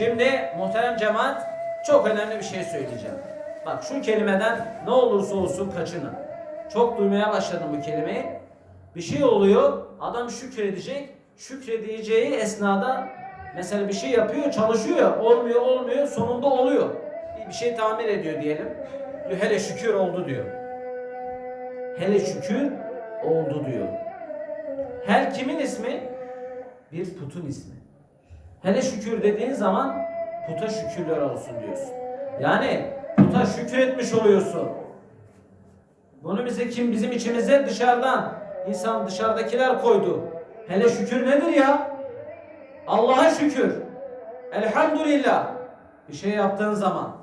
Şimdi muhterem cemaat çok önemli bir şey söyleyeceğim. Bak şu kelimeden ne olursa olsun kaçının. Çok duymaya başladım bu kelimeyi. Bir şey oluyor, adam şükredecek. Şükredeceği esnada mesela bir şey yapıyor, çalışıyor. Olmuyor, olmuyor, sonunda oluyor. Bir- şey tamir ediyor diyelim. Hele şükür oldu diyor. Hele şükür oldu diyor. Her kimin ismi? Bir putun ismi. Hele şükür dediğin zaman puta şükürler olsun diyorsun. Yani puta şükür etmiş oluyorsun. Bunu bize kim bizim içimize dışarıdan insan dışarıdakiler koydu. Hele şükür nedir ya? Allah'a şükür. Elhamdülillah. Bir şey yaptığın zaman.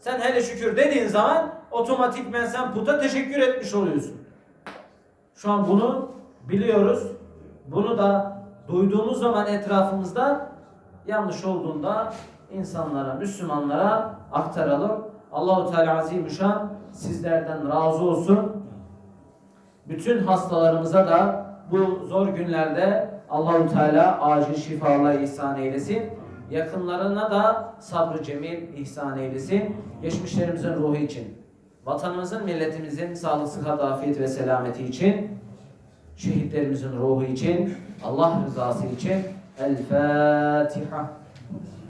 Sen hele şükür dediğin zaman otomatikmen sen puta teşekkür etmiş oluyorsun. Şu an bunu biliyoruz. Bunu da duyduğumuz zaman etrafımızda yanlış olduğunda insanlara, Müslümanlara aktaralım. Allahu Teala Azimüşşan sizlerden razı olsun. Bütün hastalarımıza da bu zor günlerde Allahu Teala acil şifalar ihsan eylesin. Yakınlarına da sabrı cemil ihsan eylesin. Geçmişlerimizin ruhu için, vatanımızın, milletimizin sağlık, sıhhat, afiyet ve selameti için, şehitlerimizin ruhu için, Allah rızası için El Fatiha.